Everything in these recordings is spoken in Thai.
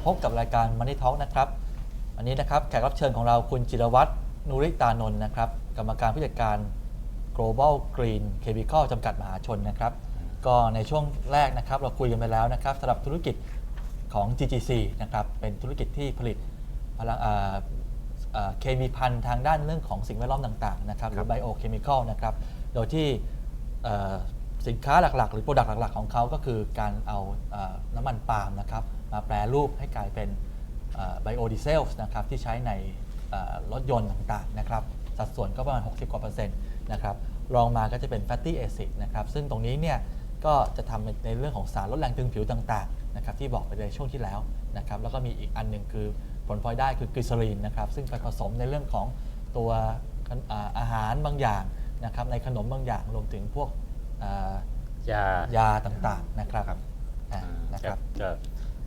มาพบกับรายการ Money Talk นะครับวันนี้นะครับแขกรับเชิญของเราคุณจิรวัตรนุริตานนท์นะครับ กรรมการผู้จัดการ Global Green Chemical จำกัดมหาชนนะครับ ก็ในช่วงแรกนะครับ เราคุยกันไปแล้วนะครับสำหรับธุรกิจของ GGC นะครับเป็นธุรกิจที่ผลิตพลังเคมีพันทางด้านเรื่องของสิ่งแวดล้อมต่างๆนะครับหรือไบโอเคมีคอลนะครับโดยที่สินค้าหลักๆ หรือโปรดักต์หลักๆ ของเขาก็คือการเอาน้ำมันปาล์มนะครับ มาแปรรูปให้กลายเป็นไบโอดีเซลนะครับที่ใช้ในเอ่อรถยนต์ต่างๆนะครับสัดส่วนก็ประมาณ 60 กว่าเปอร์เซ็นต์นะครับรองมาก็จะเป็น fatty acid นะครับซึ่งตรงนี้เนี่ยก็จะทำในเรื่องของสารลดแรงตึงผิวต่างๆนะครับที่บอกไปในช่วงที่แล้วนะครับแล้วก็มีอีกอันหนึ่งคือผลพลอยได้คือกลีเซอรีนนะครับซึ่งไปผสมในเรื่องของตัวอ่าอาหารบางอย่างนะครับในขนมบางอย่างรวมถึงพวกอ่าจะยาต่างๆนะครับอ่านะครับจะ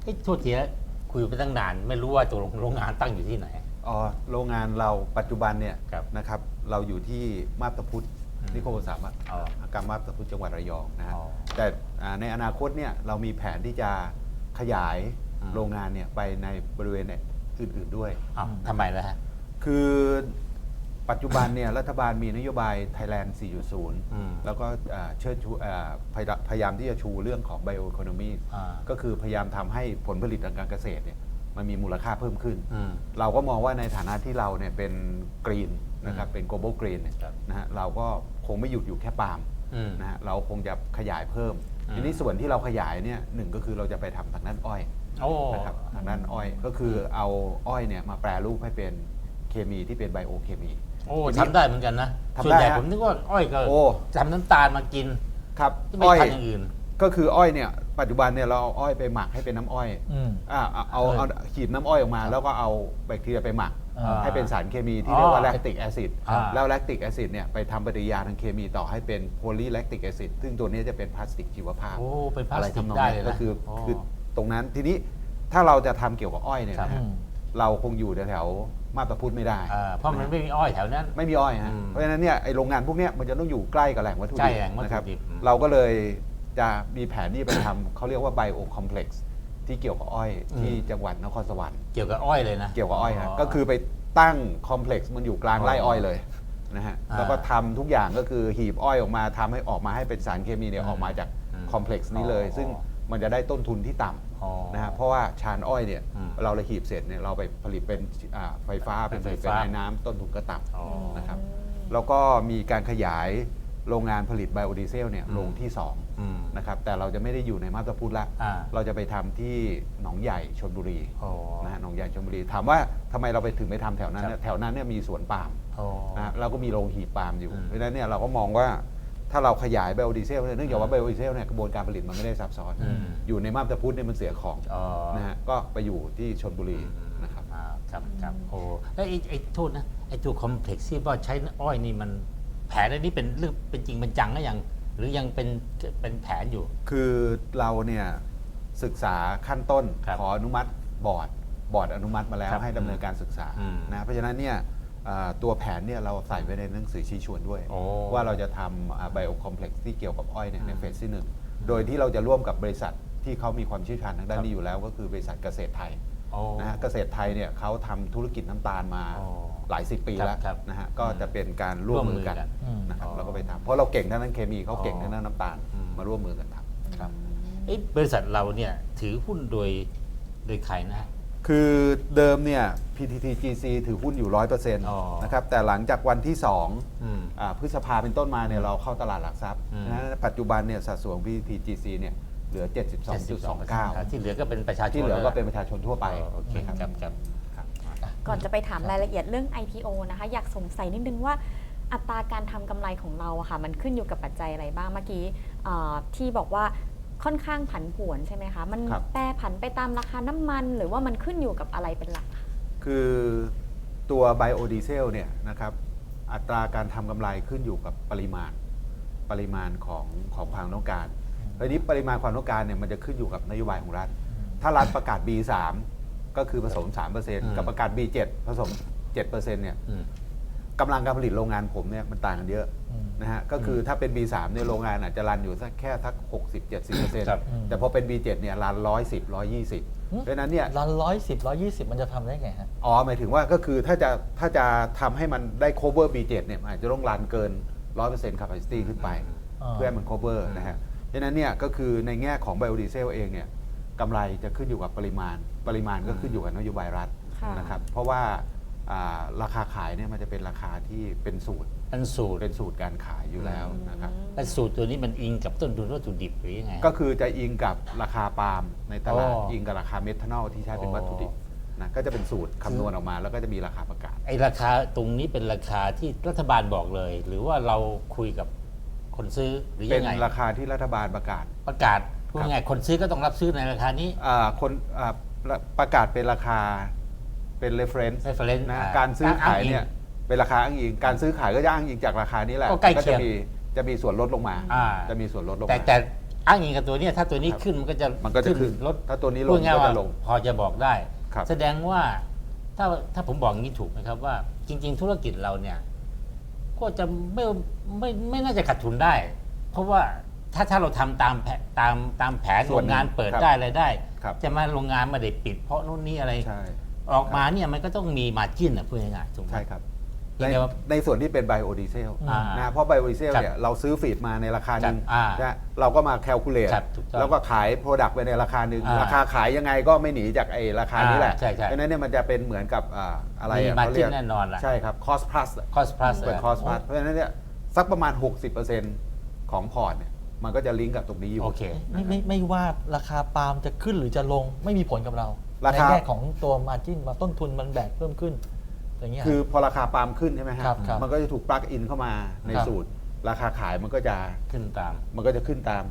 เฮ้ยโทษทีนะคุยไปตั้งนาน ไม่รู้ว่าตัวโรงงานตั้งอยู่ที่ไหน อ๋อโรงงานเราปัจจุบันเนี่ยครับนะครับเราอยู่ที่มาบตาพุธอืมนิคมอุตสาหกรรมอ๋อกรรมมาบตาพุธจังหวัดระยองนะฮะอ๋อแต่อ่าในอนาคตเนี่ยเรามีแผนที่จะขยายอืม โรงงานเนี่ยไปในบริเวณเนี่ยอื่นๆด้วย อ้าวทำไมล่ะฮะ คือ ปัจจุบันเนี่ยรัฐบาลมีนโยบาย Thailand อืม4.0 แล้วก็อ่าเชิดชูอ่าพยพยายามที่จะชูเรื่องของ bioeconomy อ่า ก็คือพยายามทำให้ผลผลิตทางการเกษตรเนี่ยมันมีมูลค่าเพิ่มขึ้น อืม เราก็มองว่าในฐานะที่เราเนี่ยเป็นกรีนนะครับอืมเป็น global green เนี่ยครับนะฮะเราก็คงไม่หยุดอยู่แค่ปาล์มอืมนะฮะเราคงจะขยายเพิ่ม อืม ทีนี้ส่วนที่เราขยายเนี่ยหนึ่งก็คือเราจะไปทำทางด้านอ้อยโอ้ นะครับทางด้านอ้อยก็คือเอาอ้อยเนี่ยมาแปรรูปให้เป็นเคมีที่เป็นไบโอเคมี โอ้ทำได้เหมือนกันนะทำได้ส่วนใหญ่ฮะผมนึกว่าอ้อยก็โอ้ ทำน้ำตาลมากินครับไม่อ้อยทำอย่างอื่น ก็คืออ้อยเนี่ยปัจจุบันเนี่ยเราเอาอ้อยไปหมักให้เป็นน้ำอ้อยอืม อ่าเอาเอาเออเอาขีดน้ำอ้อยออกมา แล้วก็เอาแบคทีเรียไปหมัก อ่าให้เป็นสารเคมีที่อ๋อเรียกว่าแลคติกแอซิดอ่า แล้วแลคติกแอซิดเนี่ยไปทำปฏิกิริยาทางเคมีต่อให้เป็นโพลีแลคติกแอซิดซึ่งตัวนี้จะเป็นพลาสติกชีวภาพ โอ้เป็นพลาอะไรสติกทำนองได้นี้เลยนะก็คือโคือตรงนั้นทีนี้ถ้าเราจะทำเกี่ยวกับอ้อยเนี่ยครับ นะฮะอืมเราคงอยู่แถวๆ มาบตาพุธไม่ได้อ่าเพราะมันไม่มีอ้อยแถวนั้น ไม่มีอ้อยฮะอืมเพราะฉะนั้นเนี่ยไอโรงงานพวกเนี้ยมันจะต้องอยู่ใกล้กับแหล่งวัตถุใกล้ดิบแหล่งวัตถุนะครับดิบอืม เราก็เลยจะมีแผนที่ไปทำ เขาเรียกว่าไบโอคอมเพล็กซ์ที่เกี่ยวกับอ้อยที่จังหวัดนครสวรรค์ เกี่ยวกับอ้อยเลยนะ เกี่ยวกับอ้อยฮะก็คือไปตั้งคอมเพล็กซ์มันอยู่กลางไร่อ้อยเลยนะฮะอ่าแล้วก็ทำทุกอย่างก็คือหีบอ้อยออกมาทำให้ออกมาให้เป็นสารเคมีเนี่ยอืมออกมาจากอืมคอมเพล็กซ์นี้เลย อ๋อ ซึ่งมันจะได้ต้นทุนที่ต่อ๋อำ นะฮะเพราะว่าชานอ้อยเนี่ยอืมเราเลยหีบเสร็จเนี่ยเราไปผลิตเป็นอ่าไฟฟ้าเป็นผลิตเป็นไฟฟ้าไอ้น้ำต้นทุนก็ต่ำอ๋อนะครับแล้วก็มีการขยายโรงงานผลิตไบโอดีเซลเนี่ยอืมลงที่อืม2นะครับแต่เราจะไม่ได้อยู่ในมาบตาพุธละอ่า เราจะไปทำที่หนองใหญ่ชนบุรีโอ้นะฮะหนองใหญ่ชนบุรี ถามว่าทำไมเราไปถึงไปทำแถวนั้นครับเนี่ยแถวนั้นเนี่ยมีสวนปาล์มโอ้นะฮะเราก็มีโรงหีบปาล์มอยู่ อืมเพราะฉะนั้นเนี่ยเราก็มองว่า ถ้าเราขยายไบโอดีเซลเนี่ยเนื่องจากว่าไบโอดีเซลเนี่ยกระบวนการผลิตมันไม่ได้ซับซ้อน อืม อยู่ในมาบตาพุธเนี่ยมันเสียของอ๋อนะฮะก็ไปอยู่ที่ชนบุรีนะครับ อ่าครับครับโอ้แล้วไอ้ไอ้โทษนะไอ้ตัวคอมเพล็กซ์ที่ว่าใช้อ้อยนี่มันแผนอันนี้เป็นเรื่องเป็นจริงเป็นจังก็ยังหรือยังเป็นเป็นแผนอยู่ คือเราเนี่ยศึกษาขั้นต้นครับขออนุมัติบอร์ดบอร์ดอนุมัติมาแล้วครับให้ดำเนินการศึกษาอืมนะเพราะฉะนั้นเนี่ยอ่า ตัวแผนเนี่ยเราใส่ไว้ในหนังสือชี้ชวนด้วยโอ้ว่าเราจะทำไบโอคอมเพล็กซ์ที่เกี่ยวกับอ้อยเนี่ยในอืมเฟสที่หนึ่งโดยที่เราจะร่วมกับบริษัทที่เขามีความเชี่ยวชาญทางด้าคนรับนี้อยู่แล้ว ก็คือบริษัทเกษตรไทยโอ้นะฮะเกษตรไทยเนี่ยเขาทำธุรกิจน้ำตาลมาโอ้หลายสิบปีครับแล้วครับนะฮะก็จะเป็นการร่วมมือกันร่วมมือกันอืม นะครับอ๋อเราก็ไปทำเพราะเราเก่งทางด้านเคมีเขาเก่งอ๋อทางด้านน้ำตาลอืม มาร่วมมือกันทำครับ เอ้บริษัทเราเนี่ยถือหุ้นโดยโดยใครนะฮะ คือเดิมเนี่ย PTTGC ถือหุ้นอยู่ 100%อ๋อนะครับ แต่หลังจากวันที่2อืมอ่าพฤษภาเป็นต้นมาเนี่ยเราเข้าตลาดหลักทรัพย์อืมนะปัจจุบันเนี่ยสัดส่วนของ PTTGC เนี่ยเหลือ 72.29 ที่เหลือก็เป็นประชาชนที่เหลือก็เป็นแวประชาชนทั่วไปอ๋อโอเคนะครับครับครับครับก่อนจะไปถามรายละเอียดเรื่อง IPO นะคะ อยากสงสัยนิดนึงว่าอัตราการทำกำไรของเราอะค่ะ มันขึ้นอยู่กับปัจจัยอะไรบ้างเมื่อกี้เอ่อที่บอกว่า ค่อนข้างผันผวนใช่ไหมคะ มันครับ แปรผันไปตามราคาน้ำมัน หรือว่ามันขึ้นอยู่กับอะไรเป็นหลักคะคือตัวไบโอดีเซลเนี่ยนะครับ อัตราการทำกำไรขึ้นอยู่กับปริมาณ ปริมาณของของความต้องการทีนี้ปริมาณความต้องการเนี่ยมันจะขึ้นอยู่กับนโยบายของรัฐ ถ้ารัฐประกาศ B3 ก็คือผสม 3%กับประกาศ B7 ผสม 7%เนี่ย อืม กำลังการผลิตโรงงานผมเนี่ยมันต่างกันเยอะอืมนะฮะก็คือถ้าเป็น B3 เนี่ยโรงงานอาจจะรันอยู่สักแค่สัก 60 70%ครับแต่พอเป็น B7 เนี่ยรัน 110 120 เพราะฉะนั้นเนี่ยรันร้อยสิบร้อยยี่สิบมันจะทำได้ไงฮะ อ๋อ หมายถึงว่าก็คือถ้าจะถ้าจะทำให้มันได้ cover B7 เนี่ยมันอาจจะต้องรันเกิน 100% capacity ขึ้นไปอ่าเพื่อให้มัน cover นะฮะเพราะฉะนั้นเนี่ยก็คือในแง่ของ biodiesel เองเนี่ยกำไรจะขึ้นอยู่กับปริมาณ ปริมาณก็ขึ้นอยู่กับนโยบายรัฐค่ะนะครับเพราะว่า อ่าราคาขายเนี่ยมันจะเป็นราคาที่เป็นสูตรเป็นสูตร เป็นสูตรการขายอยู่แล้วนะครับเป็นสูตรตัวนี้มันอิงกับต้นทุนวัตถุดิบหรือยังไง ก็คือจะอิงกับราคาปาล์มในตลาดอ๋ออิอิงกับราคาเมทานอลที่ใช้เป็นอ๋อวัตถุดิบนะก็จะเป็นสูตรคำนวณออกมาแล้วก็จะมีราคาประกาศ ไอราคาตรงนี้เป็นราคาที่รัฐบาลบอกเลย หรือว่าเราคุยกับคนซื้อหรือเป็ยันงไงราคาที่รัฐบาลประกาศประกาศพูดง่ายๆคนซื้อก็ต้องรับซื้อในราคานี้ อ่าคนอ่าประประกาศเป็นราคา เป็น reference reference นะอ่าการซื้อขายอ้างอิงเนี่ยเป็นราคาอ้างอิงการซื้อขายก็จะอ้างอิงจากราคานี้แหละก็ใกล้เคีจะยงมีจะมีส่วนลดลงมา อ่า จะมีส่วนลดลงแต่มา แต่อ้างอิงกับตัวเนี้ยถ้าตัวนี้ครับขึ้นมันก็จะมันก็จะขึ้นลดถ้าตัวนี้ลงพูดง่ายก็ว่าจะลงพอจะบอกได้ ครับแสดงว่าถ้าถ้าผมบอกอย่างนี้ถูกไหมครับว่า จริง ๆ ธุรกิจเราเนี่ย ก็จะไม่ไม่ไม่น่าจะขาดทุนได้ เพราะว่าถ้าถ้าเราทำตามแผนตามตามแผนส่โรวนงหนึ่งงานเปิดครับได้อะไรได้ครับ จะมาโรงงานไม่ได้ปิด เพราะนู่นนี่อะไร ใช่ ออกมาเนี่ยมันก็ต้องมีมาจิ้นอะพูดง่ายๆถูกไหม ใช่ครับเพีในยงแต่ว่าในส่วนที่เป็นไบโอดีเซลอ่านะเพราะไบโอดีเซลครับเนี่ยเราซื้อฟีดมาในราคาหนึ่งครับอ่านะเราก็มาแคลคูลเลตครับถูกต้องแล้วก็ขายโปรดักต์ไปในราคาหนึ่งอ่าราคาขายยังไงก็ไม่หนีจากไอ้ราคานี้แหละอ่าใช่ใช่ เพราะฉะนั้นเนี่ยมันจะเป็นเหมือนกับอ่าอะไรมีอะมาเขาเรีจิ้ยนกแน่นอนล่ะใช่ครับ cost plus อะ cost plus เป็นอะ cost plus เพราะฉะนั้นเนี่ยสักประมาณ 60%ของพอร์ตเนี่ยมันก็จะลิงก์กับตรงนี้อยู่ โอเค ไม่ไม่ไม่ว่าราคาปาล์มจะขึ้นหรือจะลงไม่มีผลกับเรา ราในคา แง่ของตัวมาจิ้นมาต้นทุนมันแบกเพิ่มขึ้นอย่างเงี้ย คือพอราคาปาล์มขึ้นใช่ไหมฮะครับครับมันก็จะถูกปลักอินเข้ามาในครับ สูตร ราคาขายมันก็จะขึ้นตาม มันก็จะขึ้นตาม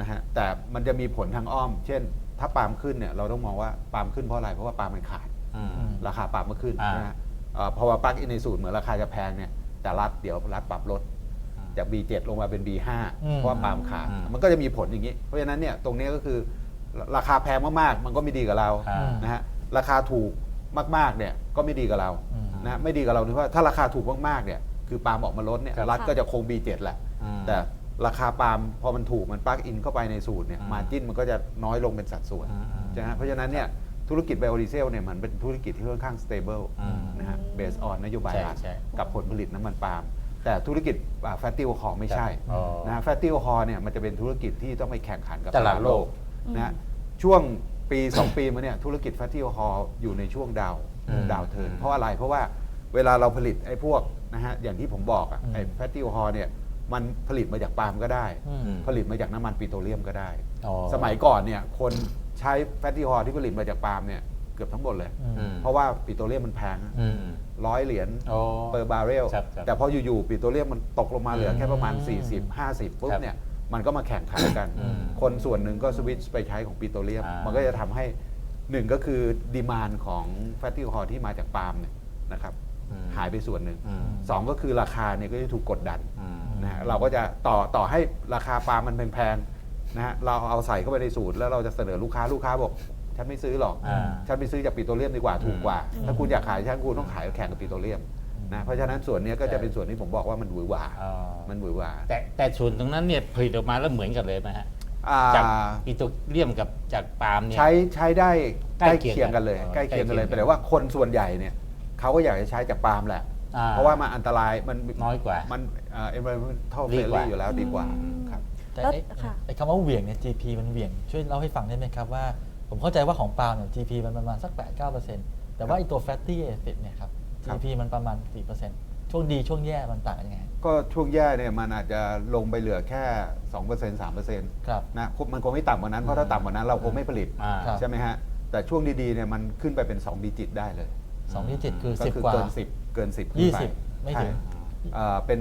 นะฮะแต่มันจะมีผลทางอ้อม เช่น ถ้าปาล์มขึ้นเนี่ยเราต้องมองว่าปาล์มขึ้นเพราะอะไรเพราะว่าปาล์มมันขาด อืมมราคาปาล์มมันขึ้นอ่า นะฮะเอ่อพอว่าปลักอินในสูตรเหมือนราคาจะแพงเนี่ยแต่รัฐเดี๋ยวรัฐปรับลดจาก B7 ลงมาเป็น B5 อืม เพราะว่าปาล์มขาดอืม มันก็จะมีผลอย่างนี้ เพราะฉะนั้นเนี่ยตรงนี้ก็คือ ราคาแพงมากๆ มันก็ไม่ดีกับเราอ่า นะฮะราคาถูกมากๆเนี่ยก็ไม่ดีกับเราอืม นะไม่ดีกับเราเพราะว่าถ้าราคาถูกมากๆเนี่ยคือปาล์มออกมาลดเนี่ยครับ รัฐก็จะคง B7 แหละอืมแต่ราคาปาล์มพอมันถูกมันปลักอินเข้าไปในสูตรเนี่ยอืมมาจิ้นมันก็จะน้อยลงเป็นสัดส่วนอืมอืมใช่ไหมเพราะฉะนั้นเนี่ยธุรกิจไบโอดีเซลเนี่ยมันเป็นธุรกิจที่ค่อนข้างสเตเบิลอืมนะฮะเบสออนนโยบายใช่รัฐใช่ กับผลผลิตน้ำมันปาล์มแต่ธุรกิจแฟตติลคอไม่ใช่อ๋อ นะแฟตติลคอเนี่ยมันจะเป็นธุรกิจที่ต้องไปแข่งขันกับตลาดโลก นะฮะช่วงปี 2 ปีมาเนี่ยธุรกิจแฟตติลคออยู่ในช่วงดาวอืมดาวเทิร์นเพราะอะไรเพราะว่าเวลาเราผลิตไอ้พวกนะฮะอย่างที่ผมบอกอะอืม ไอ้แฟตติลคอเนี่ยมันผลิตมาจากปาล์มก็ได้ อืม ผลิตมาจากน้ำมันปิโตรเลียมก็ได้ อ๋อสมัยก่อนเนี่ยคนใช้แฟตติลคอที่ผลิตมาจากปาล์มเนี่ยเกือบทั้งหมดเลย อืมอืมเพราะว่าปิโตรเลียมมันแพงอืม ร้อยเหรียญโอ้เปอร์บาร์เรล ครับครับแต่พออยู่ ๆ ปิโตรเลียมมันตกลงมาเหลือแค่ประมาณอืม40 50 ปุ๊บครับเนี่ย มันก็มาแข่งขันกันอืมคนส่วนหนึ่งก็สวิตช์ไปใช้ของปิโตรเลียม อ่ามั มันก็จะทำให้หนึ่งก็คือดีมานของแฟตติลคอที่มาจากปาล์มเนี่ยนะครับ อืมหายไปส่วนหนึ่งอืมสองก็คือราคาเนี่ยก็จะถูกกดดันอืม นะฮะเราก็จะต่อต่อให้ราคาปาล์มมันแพงๆนะฮะเราเอาใส่เข้าไปในสูตร แล้วเราจะเสนอลูกค้าลูกค้าบอก ฉันไม่ซื้อหรอก อ่า ฉันไปซื้อจากปิโตรเลียมดีกว่าถูกกว่าอืมถ้าคุณอยากขายฉันคุณต้องขายแข่งกับปิโตรเลียม นะเพราะฉะนั้นส่วนเนี้ยก็จะเป็นส่วนที่ผมบอกว่ามันหวือหวาอ๋อมันหวือหวาแต่แต่ส่วนตรงนั้นเนี่ยผลิตออกมาแล้วเหมือนกันเลยไหมฮะอ่าจากปิโตรเลียมกับจากปาล์มเนี่ย ใช้ใช้ได้ใกล้ใกล้เคียงเคียงกันเลยกันใกล้เคียงกันเลยใกล้เคียงกัน แต่ว่าคนส่วนใหญ่เนี่ยเขาก็อยากจะใช้จากปาล์มแหละ อ่เพราะว่ามันอันตรายมันน้อยกว่า มันเอ่อ environmental ดีกว่า friendly อยู่แล้วดีกว่าอืมครับ แต่แล้วไอ้ค่ะ ไอ้คำว่าเหวี่ยงเนี่ย GP มันเหวี่ยง ช่วยเล่าให้ฟังได้ไหมครับว่า ผมเข้าใจว่าของปาล์มเนี่ย GP มันประมาณสัก 8-9%แต่ว่าไอ้ตัว fatty acid เนี่ยครับ ครับ GP มันประมาณกี่เปอร์เซ็นต์ช่วงดีช่วงแย่มันต่างกันยังไง ก็ช่วงแย่เนี่ยมันอาจจะลงไปเหลือแค่ 2% 3%ครับ นะคงมันคงไม่ต่ำกว่านั้น เพราะถ้าต่ำกว่านั้นเราคงไม่ผลิตอ่า ครับ ใช่ไหมฮะ แต่ช่วงดีๆเนี่ยมันขึ้นไปเป็น 2 ดิจิตได้เลยสองที่เจ็ดคือ ก็สิบคืกว่า เกิน 10 เกิน 10ขึ้นยี่ไปสิบไม่ถึง ใช่เอ่อเป็น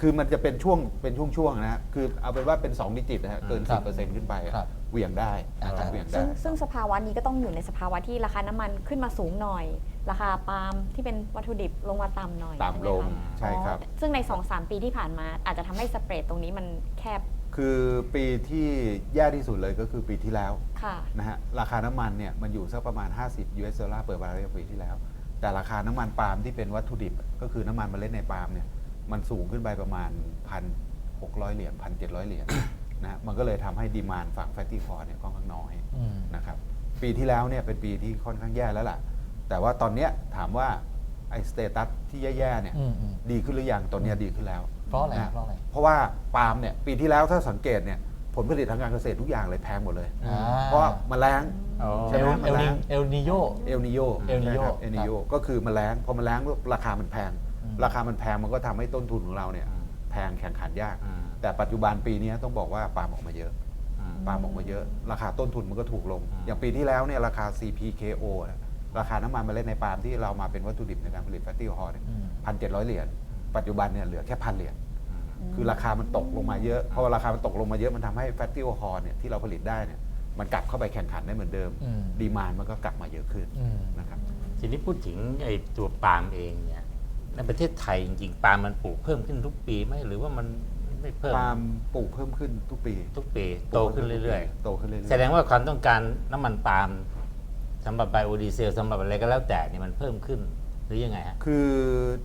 คือมันจะเป็นช่วงเป็นช่วงๆนะฮะคือเอาเป็นว่าเป็น 2 ดิจิตนะฮะเกิน ครับ10%ขึ้นไปอะครับ เหวี่ยงได้อ่านะครับเหวี่ยงได้ ซึ่งซึ่งสภาวะนี้ก็ต้องอยู่ในสภาวะที่ราคาน้ำมันขึ้นมาสูงหน่อย ราคาปาล์มที่เป็นวัตถุดิบลงมาต่ำหน่อยต่ำลงใช่ไหมคะใช่ครับ อ๋อซึ่งใน 2-3 ปีที่ผ่านมา อาจจะทำให้สเปรดตรงนี้มันแคบคือปีที่แย่ที่สุดเลยก็คือปีที่แล้วค่ะ นะฮะราคาน้ำมันเนี่ยมันอยู่สักประมาณ 50 US ดอลลาร์เปิดบาร์เรลปีที่แล้ว แต่ราคาน้ำมันปาล์มที่เป็นวัตถุดิบ ก็คือน้ำมันเมล็ดในปาล์มเนี่ยมันสูงขึ้นไปประมาณ 1,600 เหรียญ1,700 เหรียญ นะฮะมันก็เลยทำให้ดีมานฝั่งแฟตตี้คอร์เนี่ยค่อนข้างน้อยอืมนะครับปีที่แล้วเนี่ยเป็นปีที่ค่อนข้างแย่แล้วล่ะ แต่ว่าตอนเนี้ยถามว่าไอ้สเตตัสที่แย่ๆเนี่ยอืมอืมดีขึ้นหรือยังตอนเนี้ยดีขึ้นแล้ว เพราะอะไรนเพราะอะไรเพราะว่าปาล์มเนี่ยปีที่แล้วถ้าสังเกตเนี่ยผลผลิตทางการเกษตรทุกอย่างเลยแพงหมดเลยอ่าเพราะว่าแมลงอ๋อใช่เอไหมลเอลนิเอลนิโยเอลนิโยเอลนิโยเอลนิโยก็คือแมลงพอแมลงราคามันแพงอืมราคามันแพงมันก็ทำให้ต้นทุนของเราเนี่ยอืมแพงแข่งขันยากอืม แต่ปัจจุบันปีนี้ต้องบอกว่าปาล์มออกมาเยอะอืมปาล์มออกมาเยอะ ราคาต้นทุนมันก็ถูกลงอืมอย่างปีที่แล้วเนี่ยราคา CPKO อะราคาน้ำมันเมล็ดในปาล์มที่เรามาเป็นวัตถุดิบในการผลิตแฟตตี้ฮอร์เนี่ยอืมพันเจ็ดร้อยเหรียญปัจจุบันเนี่ยเหลือแค่พันเหรียญอืมคือราคามันตกลงมาเยอะพอราคามันตกลงมาเยอะมันทำให้แฟตตี้ฮอร์เนี่ยที่เราผลิตได้เนี่ยมันกลับเข้าไปแข่งขันได้เหมือนเดิมอืมดีมานมันก็กลับมาเยอะขึ้นอืมนะครับทีนี้พูดถึงไอ้ตัวปาล์มเองเนี่ยในประเทศไทยจริงๆปาล์มมันปลูกเพิ่มขึ้นทุกปีไหมหรือว่ามัน ไม่เพิ่มปาล์มปลูกเพิ่มขึ้นทุกปี ทุกปีโตขึ้นเรื่อยโตขึ้นเรื่อยๆๆแสดงว่าความต้องการน้ำมันปาล์มสำหรับไบโอดีเซลสำหรับอะไรก็แล้วแต่เนี่ยมันเพิ่มขึ้นหรือยังไงฮะ คือ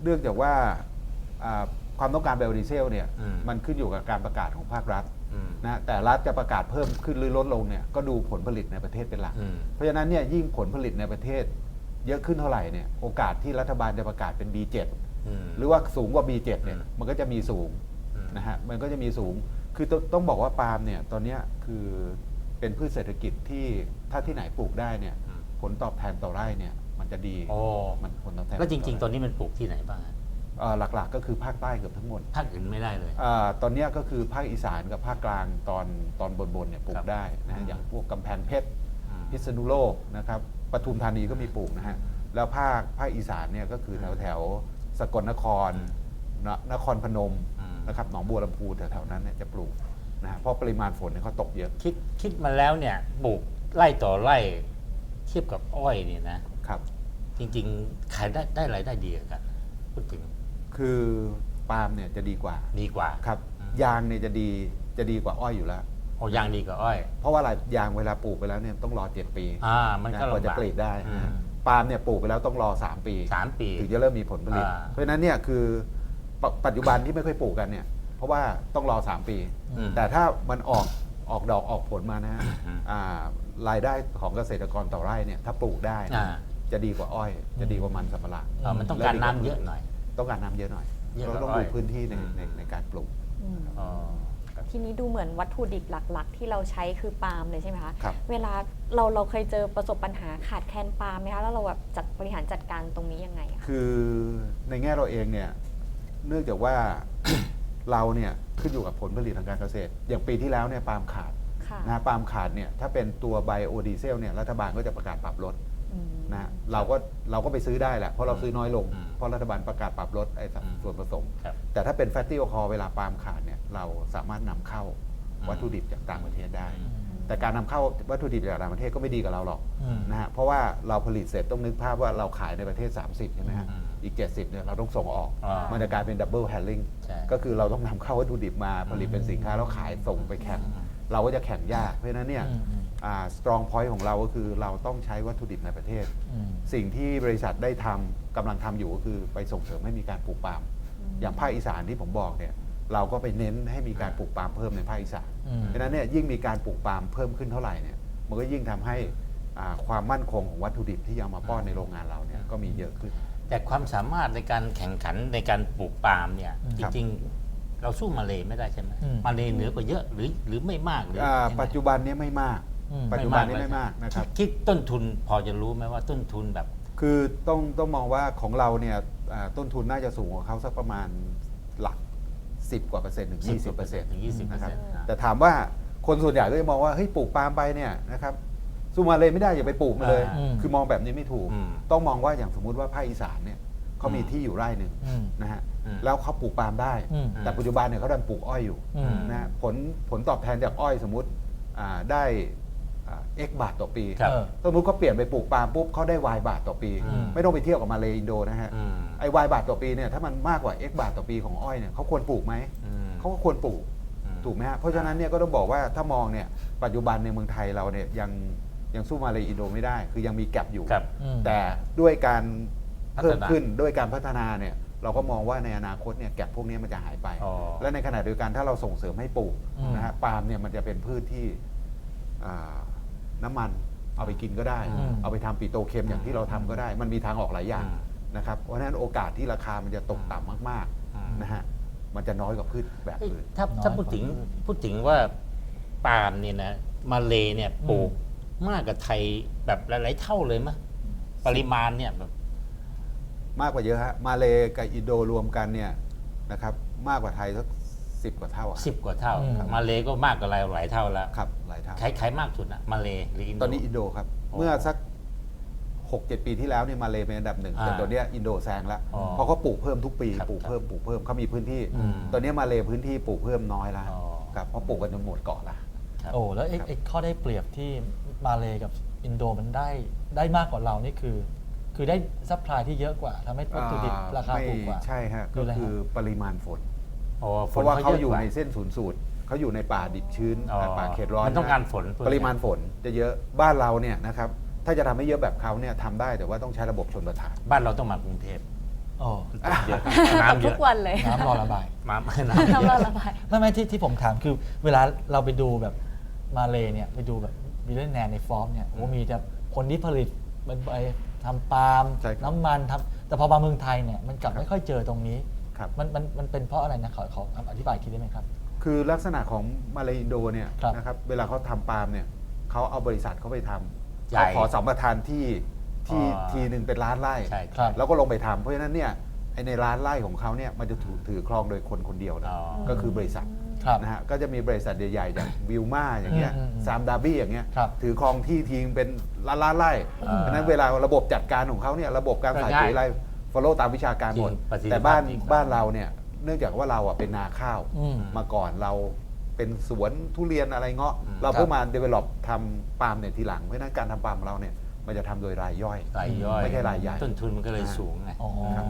เนื่องจากว่าอ่าความต้องการไบโอดีเซลเนี่ยอืม มันขึ้นอยู่กับการประกาศของภาครัฐอืมนะแต่รัฐจะประกาศเพิ่มขึ้นหรือลดลงเนี่ยก็ดูผลผลิตในประเทศเป็นหลัก อืมเพราะฉะนั้นเนี่ยยิ่งผลผลิตในประเทศ เยอะขึ้นเท่าไหร่เนี่ยโอกาสที่รัฐบาลจะประกาศเป็น B7 อืม หรือว่าสูงกว่า B7 เนี่ยอืม มันก็จะมีสูงอืม นะฮะมันก็จะมีสูงคือต้องต้องบอกว่าปาล์มเนี่ยตอนเนี้ยคือเป็นพืชเศรษฐกิจที่ถ้าที่ไหนปลูกได้เนี่ยอืม ผลตอบแทนต่อไร่เนี่ยมันจะดีโอ้มันผลตอบแทนแล้วจริง ๆตต่อนนี้มันปลูกที่ไหนบ้างฮะเอ่อหลักๆ ก็คือภาคใต้เกือบทั้งหมดภาคอื่นไม่ได้เลยอาตอนเนี้ยก็คือภาคอีสานกับภาคกลางตอนตอนบนๆเนี่ยปลูครักบได้นะอืฮะมอย่างพวกกำแพงเพชร อืม พิษณุโลกนะครับปทุมธานีก็มีปลูกนะฮะ แล้วภาคภาคอีสานเนี่ยก็คือแถวแถวๆสกลนครอืม นนครพนมอืม นะครับหนองบัวลำพูแถวๆนั้นเนี่ยจะปลูกนะฮะเพราะปริมาณฝนเนี่ยเขาตกเยอะ คิดคิดมาแล้วเนี่ยปลูกไร่ต่อไร่เทียบกับอ้อยเนี่ยนะครับ จริงๆ ขายได้ได้รายได้ดีกว่ากัน พูดถึงคือปาล์มเนี่ยจะดีกว่าดีกว่าครับอืมยางเนี่ยจะดีจะดีกว่าอ้อยอยู่แล้ว โอ้ยางดีกว่าอ้อย เพราะว่าอะไรยางเวลาปลูกไปแล้วเนี่ยต้องรอ7ปีอ่า มันก็นะกว่าลำจะบากกรีดได้อืมนะปาล์มเนี่ยปลูกไปแล้วต้องรอ 3 ปี สามปี ถึงจะเริ่มมีผลผลิต อ่า เพราะฉะนั้นเนี่ยคือ ปปัจจุบันที่ไม่ค่อยปลูกกันเนี่ย เพราะว่าต้องรอ 3 ปี อืม แต่ถ้ามันออกออกดอกออกผลมานะฮะอืม อ่ารายได้ของเกษตรกรต่อไร่เนี่ยถ้าปลูกได้นะอ่าจะดีกว่าอ้อย จะดีกว่ามันสำปะหลังอ่ามันต้องการน้ำเยอะหน่อย ต้องการน้ำเยอะหน่อยเยอะกว่าเราต้องอ้ดูอย พื้นที่ในอืมในในการปลูก อืมอ๋อทีนี้ดูเหมือนวัตถุดิบหลัก ๆ ที่เราใช้คือปาล์มเลยใช่ไหมคะ ครับ เวลาเราเราเคยเจอประสบปัญหาขาดแคลนปาล์มไหมคะ แล้วเราแบบจัดบริหารจัดการตรงนี้ยังไงอะคะคือในแง่เราเองเนี่ย เนื่องจากว่า เราเนี่ยขึ้นอยู่กับผลผลิตทางการเกษตร อย่างปีที่แล้วเนี่ยปาล์มขาดค่ะนะปาล์มขาดเนี่ยถ้าเป็นตัวไบโอดีเซลเนี่ยรัฐบาลก็จะประกาศปรับลดอืม นะเราก็เราก็ไปซื้อได้แหละเพราะเราซื้อน้อยลง อืมเพราะรัฐบาลประกาศปรับลดไอ้สัดอืม ส่วนผสม ครับ แต่ถ้าเป็นแฟตตี้โอคอเวลาปาล์มขาดเนี่ยเราสามารถนำเข้าอืม วัตถุดิบจากต่างประเทศได้อืมแต่การนำเข้าวัตถุดิบจากต่างประเทศก็ไม่ดีกับเราหรอกอืมนะฮะเพราะว่าเราผลิตเสร็จต้องนึกภาพว่าเราขายในประเทศ 30 ใช่ไหมฮะอืม อีก 70เนี่ยเราต้องส่งออก อ่ามัมันจะกลายเป็นดับเบิลแฮนดิ้งใช่ ก็คือเราต้องนำเข้าวัตถุดิบมาผลิตเป็นสินค้าแล้วขายส่งไปแข่งอืมเราก็จะแข่งยากเพราะฉะนั้นเนี่ยอืมอืมสตรองพอยต์ของเราก็คือเราต้องใช้วัตถุดิบในประเทศ อืม สิ่งที่บริษัทได้ทำกำลังทำอยู่ก็คือไปส่งเสริมให้มีการปลูกปาล์มอย่างภาคอีสานที่ผมบอกเนี่ยเราก็ไปเน้นให้มีการปลูกปาล์มเพิ่มในภาคอีสานอืมเพราะฉะนั้นเนี่ยยิ่งมีการปลูกปาล์มเพิ่มขึ้นเท่าไหร่เนี่ยมันก็ยิ่งทำให้อ่าความมั่นคงของวัตถุดิบที่เอามาป้อนในโรงงานเราเนี่ยก็มีเยอะขึ้น แต่ความสามารถในการแข่งขันในการปลูกปาล์มเนี่ยอืมจครับริงๆเราสู้มาเลยไม่ได้ใช่ไหมอืมมาเลยเหนือกว่าเยอะหรือหรือไม่มากหรืออ่ายังไงปัจจุบันเนี้ไม่มากอืมปัจจุบันนี้ไม่มากนะครับดคิดต้นทุนพอจะรู้ไหมว่าต้นทุนแบบ คือต้องต้องมองว่าของเราเนี่ยอ่าต้นทุนน่าจะสูงกว่าเขาสักประมาณหลัก 10 กว่าเปอร์เซ็นต์ถึง20เปอร์เซ็นต์ถึง20%นะครับอ่าแต่ถามว่าคนส่วนใหญ่ก็จะมองว่าเฮ้ยปลูกปาล์มไปเนี่ยนะครับ สู้มาเลยไม่ได้อย่าไปปลูกมาเลยอืมคือมองแบบนี้ไม่ถูก อืมต้องมองว่าอย่างสมมุติว่าภาคอีสานเนี่ยเขามีอืมที่อยู่ไร่หนึ่งอืมนะฮะอืมแล้วเขาปลูกปาล์มได้ อืมแต่ปัจจุบันเนี่ยเขาดันปลูกอ้อยอยู่อืม นะฮะผลผลตอบแทนจากอ้อยสมมติอ่าได้เอ็กบาทต่อปี ครับ เออ สมมติเขาเปลี่ยนไปปลูกปาล์มปุ๊บเขาได้ Y บาทต่อปี อืม ไม่ต้องไปเที่ยวกับมาเลอินโดนะฮะ อืม ไอ้ Y บาทต่อปีเนี่ยถ้ามันมากกว่า X บาทต่อปีของอ้อยเนี่ยเขาควรปลูกไหมอืมเขาก็ควรปลูกอืม ถูกไหมฮะเพราะฉะนั้นเนี่ยก็ต้องบอกว่าถ้ามองเนี่ยปัจจุบันในเมืองไทยเราเนี่ยยัง ยังสู้มาเลอินโดไม่ได้ คือยังมีแกลบอยู่ ครับอืม แต่ด้วยการเพิ่มพัฒนาขึ้นด้วยการพัฒนาเนี่ยเราก็มองว่าในอนาคตเนี่ยแกลบพวกนี้มันจะหายไป อ๋อ และในขณะเดียวกันถ้าเราส่งเสริมให้ปลูกอืมนะฮะปาล์มเนี่ยมันจะเป็นพืชที่อ่าน้ำมันเอาไปกินก็ได้ อืม เอาไปทำปิโตรเคมอย่างที่เราทำก็ได้ มันมีทางออกหลายอย่างอืม นะครับเพราะฉะนั้นโอกาสที่ราคามันจะตกต่ำมากอืมๆนะฮะมันจะน้อยกว่าพืชแบบเอ้ยอื่น ถ้าน้อยถ้าพูดถึงกว่าพืช พูดถึงว่าปาล์มเนี่ยนะมาเลเนี่ยปลูก มากกว่าไทยแบบหลาย ๆ เท่าเลยมะปริมาณเนี่ยแบบมากกว่าเยอะฮะมาเลกับอินโดรวมกันเนี่ยนะครับ มากกว่าไทยสักสิบกว่าเท่าอะสิบกว่าเท่า อืม มาเลก็มากกว่าเราหลายเท่าแล้วครับหลายเท่าใครใครมากสุดอะมาเลหรืออินโด ตอนนี้อินโดครับ อ๋อเมื่อสักหกเจ็ดปีที่แล้วเนี่ยมาเลเป็นอันดับหนึ่งอ่าแต่ตอนเนี้ยอินโดแซงแล้วอ๋อเพราะเขาปลูกเพิ่มทุกปีครับปลูกเพิ่มปลูกเพิ่มเขามีพื้นที่ อืมตอนเนี้ยมาเลพื้นที่ปลูกเพิ่มน้อยแล้วอ๋อ ครับเพราะปลูกกันจนหมดเกาะละ ครับ โอ้แล้วไอ้ครับไอ้ข้อได้เปรียบที่มาเลกับอินโดมันได้ได้มากกว่าเรานี่คือ คือได้ซัพพลายที่เยอะกว่าทำให้วัตถุดิบราคาไม่ถูกกว่า ใช่ฮะคือก็อะไรฮะคือปริมาณฝนอ๋อเพราะว่าเขาอยู่ในเะกเส้นศูนย์สูตรเขาอยู่ในป่าดิบชื้นอ๋อป่าเขตร้อนมันต้องะการฝนปริมาณฝนจะเยอะบ้านเราเนี่ยนะครับถ้าจะทำให้เยอะแบบเขาเนี่ยทำได้แต่ว่าต้องใช้ระบบชนประทาน บ้านเราต้องมากรุงเทพโอ้เยอะตกน้ำเยทุอะกวันเลยน้ำรอระบาย มาน้ำเยน้ำรออะระบาย ไม่ไม่ที่ที่ผมถามคือเวลาเราไปดูแบบ มาเลเนี่ยไปดูแบบมิเลนแนนในฟอร์มเนี่ยโอ้มีแต่คนที่ผลิตมันไปทำปาล์มใช่ครับน้ำมันทำแต่พอมาเมืองไทยเนี่ยมันกลับไม่ค่อยเจอตรงนี้ครับ มันมันมันเป็นเพราะอะไรนะขอขออธิบายอีกทีได้ไหมครับ คือลักษณะของมาเลอินโดเนี่ยครับ นะครับเวลาเขาทำปาล์มเนี่ยเขาเอาบริษัทเขาไปทำใหญ่เขาขอสัมปทานที่ที่อ๋อทีหนึ่งเป็นล้านไร่ ใช่ครับแล้วก็ลงไปทำเพราะฉะนั้นเนี่ยไอ้ในล้านไร่ของเขาเนี่ยมันจะถือถือครองโดยคนคนเดียวนะอ๋อ ก็คือบริษัท ครับนะฮะก็จะมีบริษัทใหญ่ๆอย่างวิลมาอย่างเงี้ยอืมอืมอืมซามดาบี้อย่างเงี้ยครับถือครองที่ทิ้งเป็นล้านล้านๆไร่อ่าเพราะฉะนั้นเวลาระบบจัดการของเขาเนี่ยระบบการใส่ก็ง่ายปุ๋ยอะไร follow ตามวิชาการหมดจริงประสิทธิภาพแต่บ้านดีกว่าบ้านเราเนี่ยเนื่องจากว่าเราอะเป็นนาข้าว อืม มาก่อนเราเป็นสวนทุเรียนอะไรเงาะ อืม เราเพิ่งมา develop ทำปาล์มเนี่ยทีหลัง เพราะฉะนั้นการทำปาล์มของเราเนี่ยมันจะทำโดยรายย่อย รายย่อยไม่ใช่รายใหญ่ ต้นทุนมันก็เลยสูงไง อ๋อครับ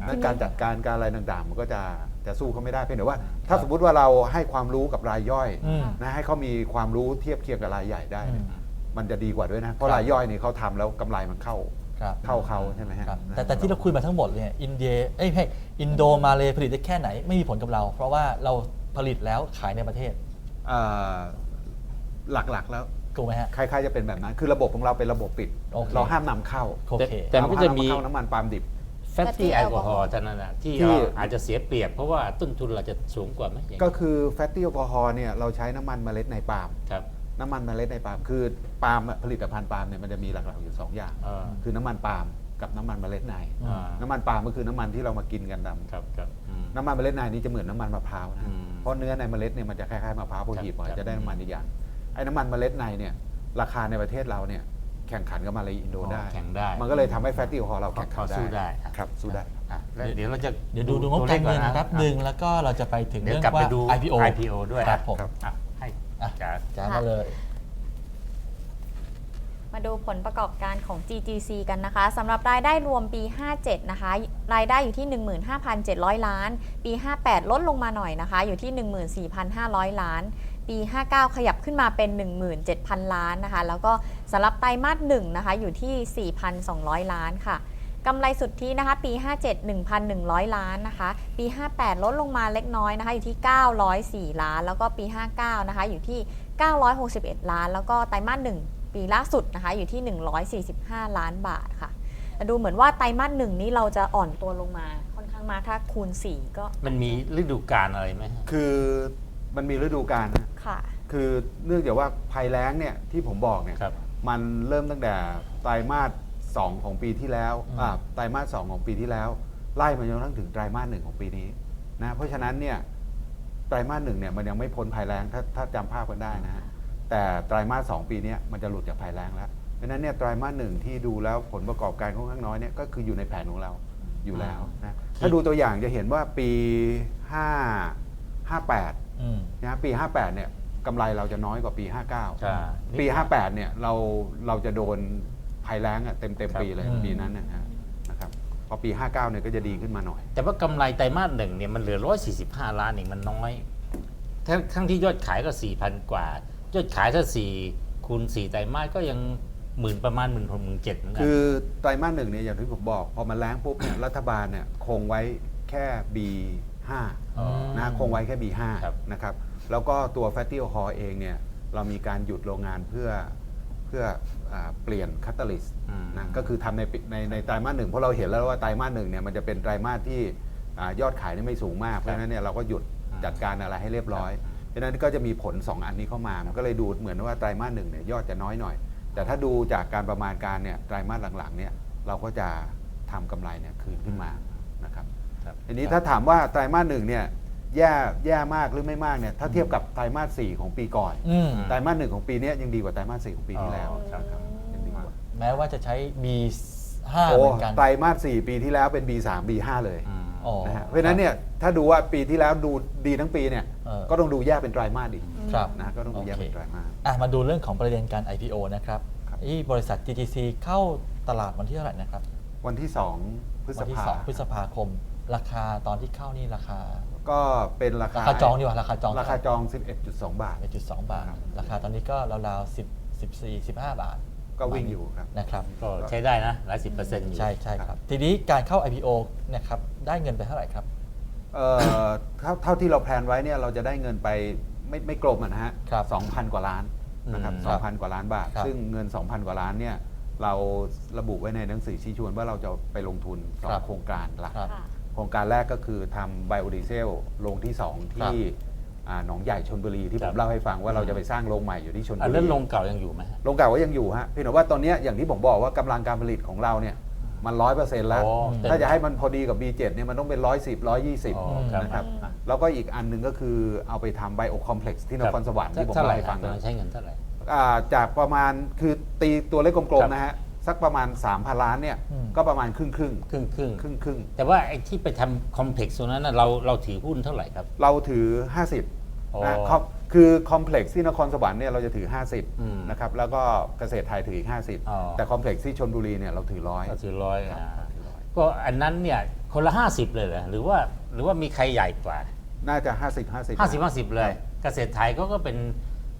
ทีนั้นนี้การจัดการการอะไรต่างๆ มันก็จะ จะสู้เขาไม่ได้เพียงแต่ว่า ถ้าสมมุติว่าเราให้ความรู้กับรายย่อยอืม นะให้เขามีความรู้เทียบเคียงกับรายใหญ่ได้เนี่ยอืมมันจะดีกว่าด้วยนะเพราะครับรายย่อยนี่เขาทำแล้วกำไรมันเข้าครับเข้าเขาใช่ไหมฮะครับนะแต่แต่ที่เราคุยมาทั้งหมดเนี่ยอินเดียเอ้ยไม่อินโดมาเลผลิตได้แค่ไหนไม่มีผลกับเรา เพราะว่าเราผลิตแล้วขายในประเทศเอ่อหลักๆแล้วถูกไหมฮะ คล้ายๆจะเป็นแบบนั้น คือระบบของเราเป็นระบบปิด โอเค เราห้ามนำเข้าโอเค แต่มันก็จะมีเราห้านำเข้าน้ำมันปาล์มดิบ แฟตตี้แอลกอฮอล์เท่านั้นนะที่ที่ เราอาจจะเสียเปรียบ เพราะว่าต้นทุนเราจะสูงกว่าไหมอย่างก็นี้คือแฟตตี้แอลกอฮอล์เนี่ยเราใช้น้ำมันเมล็ดในปาล์มครับน้ำมันเมล็ดในปาล์มคือปาล์มอะผลิตภัณฑ์ปาล์มเนี่ยมันจะมีหลักๆอยู่สองอย่าง เออคือน้ำมันปาล์มกับน้ำมันเมล็ดในอ่า น้ำมันปาล์มก็คือน้ำมันที่เรามากินกันดำ ครับครับอืม น้ำมันเมล็ดในนี่จะเหมือนน้ำมันมะพร้าวนะ อืมเพราะเนื้อในเมล็ดเนี่ยมันจะคล้ายๆมะพร้าวพอหีบออกครับ จะได้น้ำมันอีกอย่าง ไอ้น้ำมันเมล็ดในเนี่ยราคาในประเทศเราเนี่ย แข่งขันกับมาเลอินโดได้ แข่งได้มันก็เลยทำให้แฟตตี้แอลกอฮอล์เราแข่งขันเขาสู้ได้ครับสู้ได้ อะแล้วเดี๋ยวเราจะเดี๋ยวดูดูงบการเงินนะครับหนึ่งแล้วก็เราจะไปถึงเดี๋ยวเรื่องกลับไปว่า ดู IPO IPO ด้วยครับผมครับ อะให้อะจ๋า จ้ามาเลย มาดูผลประกอบการของ GGC กันนะคะสำหรับรายได้รวมปี 57 นะคะ รายได้อยู่ที่ 15,700 ล้าน ปี 58 ลดลงมาหน่อยนะคะ อยู่ที่ 14,500 ล้าน ปี 59 ขยับขึ้นมาเป็น 17,000 ล้านนะคะ แล้วก็ สำหรับไตรมาส1นะคะอยู่ที่ 4,200 ล้านค่ะกำไรสุทธินะคะปี 57 1,100 ล้านนะคะปี 58 ลดลงมาเล็กน้อยนะคะอยู่ที่ 904 ล้าน แล้วก็ปี 59 นะคะอยู่ที่ 961 ล้าน แล้วก็ไตรมาส1ปีล่าสุดนะคะอยู่ที่ 145 ล้านบาทค่ะแต่ดูเหมือนว่าไตรมาสหนึ่งนี้เราจะอ่อนตัวลงมาค่อนข้างมากถ้าคูณ 4 ก็มันมีฤดูกาลอะไรไหมฮะคือมันมีฤดูกาลนะค่ะ คือเนื่องจากว่าภัยแล้งเนี่ยที่ผมบอกเนี่ย ครับ มันเริ่มตั้งแต่ไตรมาสสองของปีที่แล้วอืมอ่าไตรมาสสองของปีที่แล้ว ไล่มาจนกระทั่งถึงไตรมาสหนึ่งของปีนี้นะเพราะฉะนั้นเนี่ยไตรมาสหนึ่งเนี่ยมันยังไม่พ้นภัยแล้งถ้าถ้าจำภาพกันได้นะฮะแต่ไตรมาสสองปีเนี้มันจะหลุดจากภัยแล้งแล้วเพราะฉะนั้นเนี่ยไตรมาสหนึ่งที่ดูแล้วผลประกอบการค่อนข้างน้อยเนี่ยก็คืออยู่ในแผนของเราอยู่แล้วนะถ้าดูตัวอย่างจะเห็นว่าปี 5 58อืมนะปี 58เนี่ย กำไรเราจะน้อยกว่าปี ใช่ 59 ปี 58 เนี่ยเราเราจะโดนภัยแล้งอะเต็มเต็มครับ ปีเลยอืม ปีนั้นนะฮะนะครับพอปี 59 เนี่ยก็จะดีขึ้นมาหน่อย แต่ว่ากำไรไตรมาสหนึ่งเนี่ยมันเหลือ 145 ล้านเองมันน้อย ทั้งทั้งที่ยอดขายก็ 4,000 กว่า ยอดขายถ้า4คูณ4ไตรมาสก็ยังหมื่นประมาณหมื่นหกหมื่นเจ็ดเหมือนกัคือไตรมาสหนึ่งเนี่ยอย่างที่ผมบอก พอมันแล้งปุ๊บเนี่ย รัฐบาลเนี่ยคงไว้แค่ B5 อ๋อนะคงไว้แค่ B5 ครับนะครับ แล้วก็ตัว Fatty Alcohol เองเนี่ยเรามีการหยุดโรงงานเพื่อพื่ออ่าเปลี่ยนคัตตาลิสอืมนะก็คือทำในปีในในไตรมาสหนึ่งเพราะเราเห็นแล้วว่าไตรมาสหนึ่งเนี่ยมันจะเป็นไตรมาสที่อ่ายอดขายนี่ไม่สูงมาก เพราะฉะนั้นเนี่ยเราก็หยุดอืมจัดการอะไรให้เรียบร้อยครับเพราะฉะนั้นก็จะมีผล 2 อันนี้เข้ามามันก็เลยดูเหมือนว่าไตรมาสหนึ่งเนี่ยยอดจะน้อยหน่อย แต่ถ้าดูจากการประมาณการเนี่ยไตรมาสหลังๆเนี่ยเราก็จะทำกำไรเนี่ยคืนขึ้นมานะครับครับทีนี้ถ้าถามว่าไตรมาสหนึ่งเนี่ย แย่แย่มากหรือไม่มากเนี่ยถ้าเทียบกับไตรมาสสี่ของปีก่อนอืมไตรมาสหนึ่งของปีเนี้ยยังดีกว่าไตรมาสสี่ของปีที่แล้วอ๋อครับครับ ยังดีกว่าแม้ว่าจะใช้ B5 โอ้เหมือนกันไตรมาสสี่ปีที่แล้วเป็น B3 B5 เลยอืมอ๋อ นะฮะเพราะฉะนั้นเนี่ยถ้าดูว่าปีที่แล้วดูดีทั้งปีเนี่ยเออ ก็ต้องดูแย่เป็นไตรมาสอีกครับนะก็ต้องดูแย่เป็นไตรมาส อะมาดูเรื่องของประเด็นการ IPO นะครับครับ ที่บริษัท GTC เข้าตลาดวันที่เท่าไหร่นะครับวันที่ 2 พฤษวันที่ภา2พฤษภาคม ราคาตอนที่เข้านี่ราคา ก็เป็นราคาราคาจองดีกว่าราคาจอง ราคาจอง 11.2 บาท 1.2 บาทครับราคาตอนนี้ก็ราวๆ10 14 15 บาทก็วิ่งอยู่ครับนะครับก็ใช้ได้นะหลายสิบเปอร์เซ็นต์อยู่ใช่ใช่คครัรับบทีนี้การเข้า IPO นะครับได้เงินไปเท่าไหร่ครับเอ่อเท่าเท่าที่เราแพลนไว้เนี่ยเราจะได้เงินไปไม่ไม่กลมอะนะฮะครับสองพันกว่าล้านนะครับอืมสองพันกว่าล้านบาท ครับซึ่งเงิน 2,000 กว่าล้านเนี่ยเราระบุไว้ในหนังสือชี้ชวนว่าเราจะไปลงทุนสองโครงการหลัก ครับ ค่ะ โครงการแรกก็คือทำไบโอดีเซลโรงที่ 2 ที่อ่าหนองใหญ่ชนบุรีที่คผรับมเล่าให้ฟังว่าเราจะไปสร้างโรงใหม่อยู่ที่ชนบุอะรีเรื่องโรงเก่ายังอยู่ไหมฮะ โรงเก่าก็ยังอยู่ฮะเพียงแต่ว่าตอนเนี้ยอย่างที่ผมบอกว่ากำลังการผลิตของเราเนี่ยมันร้อยเปอร์เซ็นต์แล้ว อ๋อเต็มถ้าจะให้มันพอดีกับ B7 เนี่ยมันต้องเป็น110อ๋อ120ครับ นะครับอืมแล้วก็อีกอันหนึ่งก็คือเอาไปทำไบโอคอมเพล็กซ์ที่นครสวรรค์ที่ผมเท่าไหร่เล่าให้ฟังตอนนั้นใช้เงินเท่าไหร่ อ่าจากประมาณคือตีตัวเลขกลครัมบๆนะฮะ สักประมาณ 3,000 ล้านเนี่ยอืม ก็ประมาณครึ่งครึ่งครึ่งครึ่งครึ่งครึ่งแต่ว่าไอ้ที่ไปทำคอมเพล็กซ์ตรงนั้นน่ะเราเราถือหุ้นเท่าไหร่ครับเราถือ อ๋อ50นะครอบคือคอมเพล็กซ์ที่นครสวรรค์เนี่ยเราจะถือ อืม50นะครับแล้วก็เกษตรไทยถืออีก อ๋อ 50 แต่คอมเพล็กซ์ที่ชนบุรีเนี่ยเราถือร้อยเราถือร้อยครับอ่าถือร้อยก็อันนั้นเนี่ยคนละห้าสิบเลยเหรอหรือว่าหรือว่ามีใครใหญ่กว่า น่าจะ 50 50ห้าสิบห้าสิบเลย เกษตรไทยก็ก็เป็น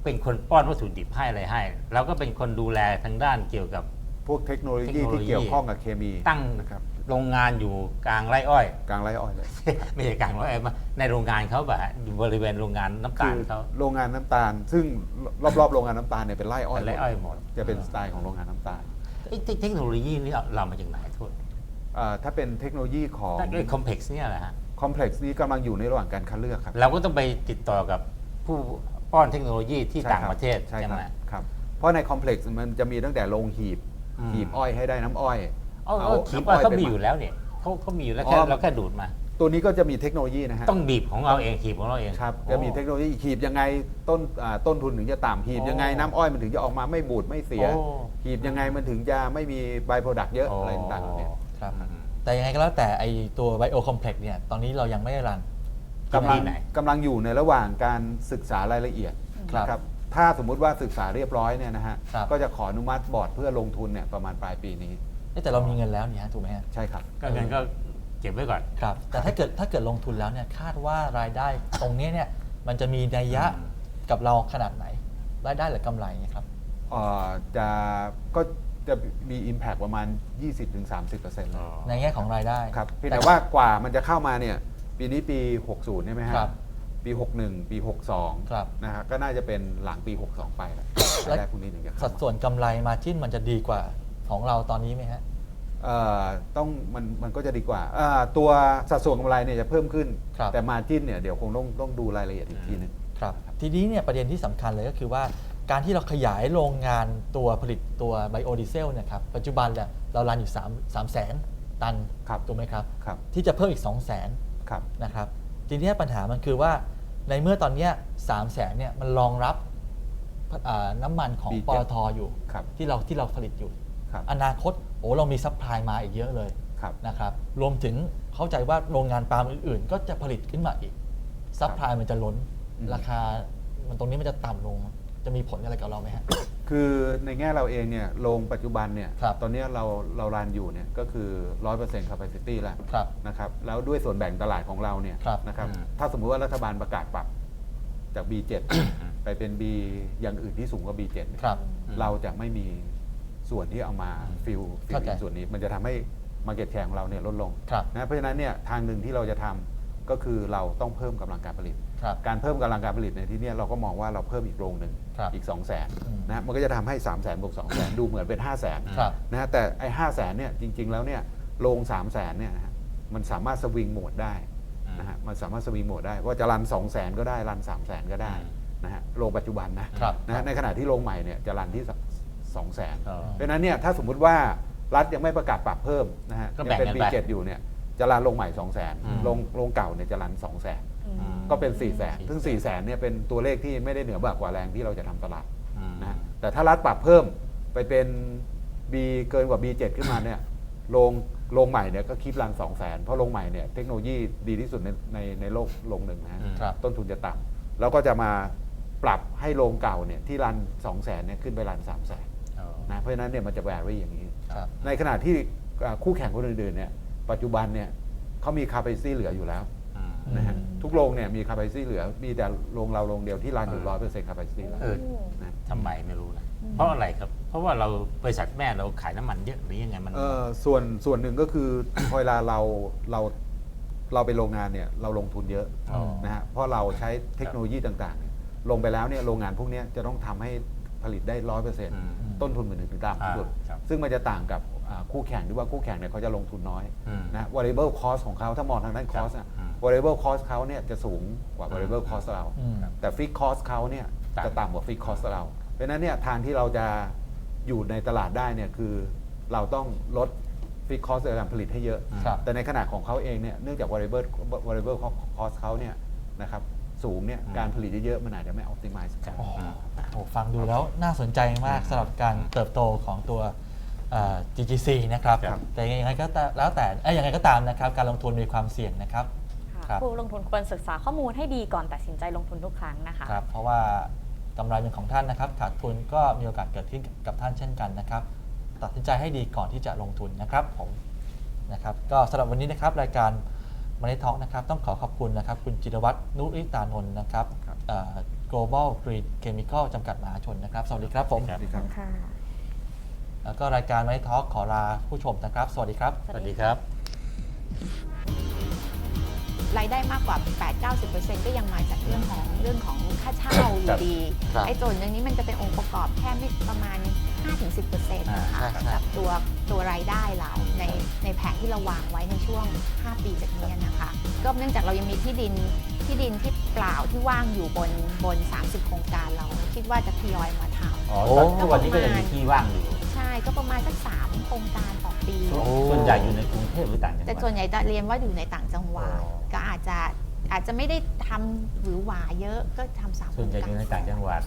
เป็นคนป้อนวัตถุดิบให้อะไรให้เราก็เป็นคนดูแลทางด้านเกี่ยวกับ พวกเทคโนโลเทคยีโนโลยีที่เกี่ยวข้องกับเคมีตั้งนะครับโรงงานอยู่กลางไร่อ้อย กลางไร่อ้อยเลยไม่ใช่กลางไร่อ้อยมาในโรงงานเขาแบบอยู่บริเวณโรงงานน้ำคืตาลอเขาโรงงานน้ำตาล ซึ่งรอบๆโรงงานน้ำตาลเนี่ยเป็นไร่อ้อยเป็นไร่อ้อยหมดจะเป็นสไตล์ของโรงงานน้ำตาลไอ้เทคโนโลยีนี่เราเรามาจากไหนโทษอ่าถ้าเป็นเทคโนโลยีของไอ้คอมเพล็กซ์เนี่ยแหละฮะคอมเพล็กซ์นี้กำลังอยู่ในระหว่างการคัดเลือกครับเราก็ต้องไปติดต่อกับผู้ป้อนเทคโนโลยีที่ใช่ต่างคบประเทศใช่ใช่ครัไหบมครับเพราะในคอมเพล็กซ์มันจะมีตั้งแต่โรงหีบ อืม หีบอ้อยให้ได้น้ำอ้อย เอาเอาเอาขีบน้ำอ้อ้ออยยเขาไปมีหมักอยู่แล้วเนี่ยเขาเขามีอยู่แล้วอ๋แค่อเราแค่ดูดมา ตัวนี้ก็จะมีเทคโนโลยีนะฮะต้องบีบของเราเองขีบของเราเองครับจะมีเทคโนโลยีหีบยังไงต้นอ่าต้นทุนถึงจะต่ำหีบยังไงน้ำอ้อยมันถึงจะออกมาไม่บูดไม่เสีย โอ้ หีบยังไงมันถึงจะไม่มีไบโปรดักต์เยอะอะไรต่างๆเหล่านี้ครับอืม แต่ยังไงก็แล้วแต่ไอตัว Bio Complex เนี่ยตอนนี้เรายังไม่ได้รัน กำลังที่ไหน กำลังอยู่ในระหว่างการศึกษารายละเอียดครับ นะครับ ถ้าสมมุติว่าศึกษาเรียบร้อยเนี่ยนะฮะครับ ก็จะขออนุมัติบอร์ดเพื่อลงทุนเนี่ยประมาณปลายปีนี้เอ๊ะแต่เรามีเงินแล้วนี่ฮะถูกไหมฮะใช่ครับ ก็งั้นก็เก็บไว้ก่อน ครับ แต่ถ้าเกิดถ้าเกิดลงทุนแล้วเนี่ยคาดว่ารายได้ตรงนี้เนี่ยมันจะมีนัยยะอืมกับเราขนาดไหน รายได้หรือกำไรเนี่ยครับ เอ่อจะก็จะมี Impact ประมาณ 20-30%เลยในแง่ของรายได้ ครับเพียงแต่ว่ากว่ามันจะเข้ามาเนี่ยปีนี้ปี 60 ใช่ไหมฮะครับ ปี 61 ปี 62ครับนะฮะก็น่าจะเป็นหลังปี 62 ไปแล้วและรายได้พวกนี้ถึงจะสัเข้าดมาส่วนกำไรมาจิ้นมันจะดีกว่าของเราตอนนี้ไหมฮะ เอ่อต้องมันมันก็จะดีกว่าเอ่อตัวสัดส่วนกำไรเนี่ยจะเพิ่มขึ้น ครับ แต่มาจิ้นเนี่ยเดี๋ยวคงต้องต้องดูรายละเอียดอีกทีหนึง ครับทีนี้เนี่ยประเด็นที่สำคัญเลยก็คือว่า การที่เราขยายโรงงานตัวผลิตตัวไบโอดีเซลเนี่ยครับปัจจุบันเนี่ยเรารันอยู่3 3แสนตันครับ ถูกไหมครับ ครับที่จะเพิ่มอีก 2 0 0แสนครับ นะครับทีนี้ปัญหามันคือว่า ในเมื่อตอนเนี้สามแสนเนี่ยมันรองรับอ่าน้ำมันของ B7 ปตทอยู่ ครับที่เราที่เราผลิตอยู่ ครับอนาคตโอ้เรามีซัพพลายมาอีกเยอะเลยครับ นะครับรวมถึงเข้าใจว่าโรงงานปาล์มอื่นๆ ก็จะผลิตขึ้นมาอีกซัพพลายมันจะล้น อืม ราคามันตรงนี้มันจะต่ำลง จะมีผลอะไรกับเราไหมฮะ คือในแง่เราเองเนี่ยโรงปัจจุบันเนี่ยครับตอนเนี้ยเราเรารันอยู่เนี่ยก็คือ 100% capacity แล้วครับนะครับแล้วด้วยส่วนแบ่งตลาดของเราเนี่ยครับนะครับอืม ถ้าสมมุติว่ารัฐบาลประกาศปรับจาก B7 ไปเป็น B อย่างอื่นที่สูงกว่า B7 เนี่ย ครับ เราจะไม่มีส่วนที่เอามาฟิลฟิลเข้าใจส่วนนี้มันจะทำให้ Market Share ของเราเนี่ยลดลงครับ นะเพราะฉะนั้นเนี่ยทางหนึ่งที่เราจะทำก็คือเราต้องเพิ่มกำลังการผลิต ครับ การเพิ่มกำลังการผลิตในที่เนี้ยเราก็มองว่าเราเพิ่มอีกโรงหนึ่งครับ อีก 2 0 0 0 0นอืมนะฮะมันก็จะทำให้ 3 0 0 0 0 0บวก2 0 0 0 0 0ดูเหมือนเป็น 5 0 0 0 0 0ครับนะฮะแต่ไอ้ห้าแสนเนี่ยจริง ๆ แล้วเนี่ยโรง3 0 0 0 0 0เนี่ยนะฮะมันสามารถสวิงโหมดได้นะฮะมันสามารถสวิงโหมดได้ว่าจะรัน 2 0 0 0 0 0ก็ได้รัน 3 0 0 0 0 0ก็ได้อืมนะฮะโรงปัจจุบันนะครับนะฮะในขณะที่โรงใหม่เนี่ยจะรันที่2 0 0 0 0 0อ๋อเพราะฉะนั้นเนี่ยถ้าสมมุติว่ารัฐยังไม่ประกาศปรับเพิ่มนะฮะก็ยัแบ่งเป็นกันปีไป เจ็ดอยู่เนี่ยจะรันโรงใหม่ 2 0 0 0 0อืม0โรงโรงเก่าเนี่ยจะรัน 2 0 0 0 0 0 อืมก็เป็น4 0 0 0 0 0ซึ่ง4 0 0 0 0 0เนี่ยเป็นตัวเลขที่ไม่ได้เหนือบากกว่าแรงที่เราจะทำตลาดอืมนะฮะแต่ถ้ารัฐปรับเพิ่มไปเป็น B เกินกว่า B7 ขึ้นมาเนี่ยโรงโรงใหม่เนี่ยก็คิดรัน2 0 0 0 0 0เพราะโรงใหม่เนี่ยเทคโนโลยีดีที่สุดในในในโลกโรงหนึ่งนะฮะ อืม ครับ ต้นทุนจะต่ำแล้วก็จะมาปรับให้โรงเก่าเนี่ยที่รัน2 0 0 0 0 0เนี่ยขึ้นไปรัน3 0 0 0 0อ๋อนะเพราะฉะนั้นเนี่ยมันจะแวรี่อย่างนี้ ครับ ในขณะที่อ่าคู่แข่งคนอื่นๆเนี่ยปัจจุบันเนี่ยเขามี capacity เหลืออยู่แล้วอืม นะฮะอืมทุกโรงเนี่ยมี capacity เหลือ มีแต่โรงเราโรงเดียวที่รันอยู่ร้อยเปอร์เซ็นต์ capacity แล้ว เออนะทำไมไม่รู้นะเพราะอะไรครับ เพราะว่าเราบริษัทแม่เราขายน้ำมันเยอะหรือยังไงมัน เออส่วนส่วนหนึ่งก็คือเวลาเราเราเราไปโรงงานเนี่ยเราลงทุนเยอะอ๋อ นะฮะเพราะเราใช้เทคโนโลยีต่างๆเนี่ยลงไปแล้วเนี่ยโรงงานพวกเนี้ยจะต้องทำให้ผลิตได้ร้อยเปอร์เซ็นต์อืมต้นทุนมันถึงต่ำที่สุด อ่าครับ ซึ่งมันจะต่างกับอ่าคู่แข่งที่ว่าคู่แข่งเนี่ยเขาจะลงทุนน้อยอืม นะ variable cost ของเขาถ้ามองทางด้านครับ cost อะอืม variable cost เขาเนี่ยจะสูงกว่า variable อืม cost เรา อืม แต่ fixed cost เขาเนี่ยต่ำจะต่ำกว่า fixed cost เรา เพราะฉะนั้นเนี่ยทางที่เราจะอยู่ในตลาดได้เนี่ยคือเราต้องลด fixed cost ในการผลิตให้เยอะ ครับ แต่ในขณะของเขาเองเนี่ยเนื่องจาก variable variable cost เขาเนี่ยนะครับสูงเนี่ยอืมการผลิตเยอะๆมันอาจจะไม่ optimize กัน โอ้โหโอ้ฟังดูแล้วน่าสนใจมากสำหรับการเติบโตของตัวเอ่อ GGC นะครับ ครับ แต่ยังไงก็ตามแล้วแต่เอ้ยยังไงก็ตามนะครับ การลงทุนมีความเสี่ยงนะครับ ค่ะครับ ผู้ลงทุนควรศึกษาข้อมูลให้ดีก่อนตัดสินใจลงทุนทุกครั้งนะคะครับ เพราะว่ากำไรเป็นของท่านนะครับ ขาดทุนก็มีโอกาสเกิดขึ้นกับท่านเช่นกันนะครับ ตัดสินใจให้ดีก่อนที่จะลงทุนนะครับผมนะครับ ก็สำหรับวันนี้นะครับรายการมันนี่ทอกนะครับ ต้องขอขอบคุณนะครับ คุณจิรวัตรนุริตานนท์นะครับครับ เอ่อ global green chemical จำกัดมหาชนนะครับ สวัสดีครับผม สวัสดีครับ ค่ะ แล้วก็รายการมันนี่ทอกขอลาผู้ชมนะครับ สวัสดีครับ สวัสดีครับรายได้มากกว่า 8-90%ก็ยังมาจากเรื่องของเรื่องของค่าเช่าอครัยู่บดีครับไอ้ส่วนหนึ่งนี้มันจะเป็นองค์ประกอบแค่ไม่ประมาณ 5-10%นะอ่าคะใช่ใช่กับตัวตัวรายได้เราในในแผนที่เราวางไว้ในช่วง 5 ปีจากนี้นะคะ ก็เนื่องจากเรายังมีที่ดินที่ดินที่เปล่าที่ว่างอยู่บนบน 30 โครงการเราคิดว่าจะทยอยมาทอ๋อโอ้ทุกวันนี้ก็ยังมีที่ว่างอยู่ำใช่ก็ประมาณสัก3โครงการต่อปี ส่วนใหญ่อยู่ในกรุงเทพหรือต่างจังหแต่วัดส่วนใหญ่จะเรียนว่าอยู่ในต่างจังหวัดอ๋อ ก็อาจจะอาจจะไม่ได้ทำหรือหวาเยอะก็ทำสามส่วนใหญ่อยู่ในต่างจังหวัด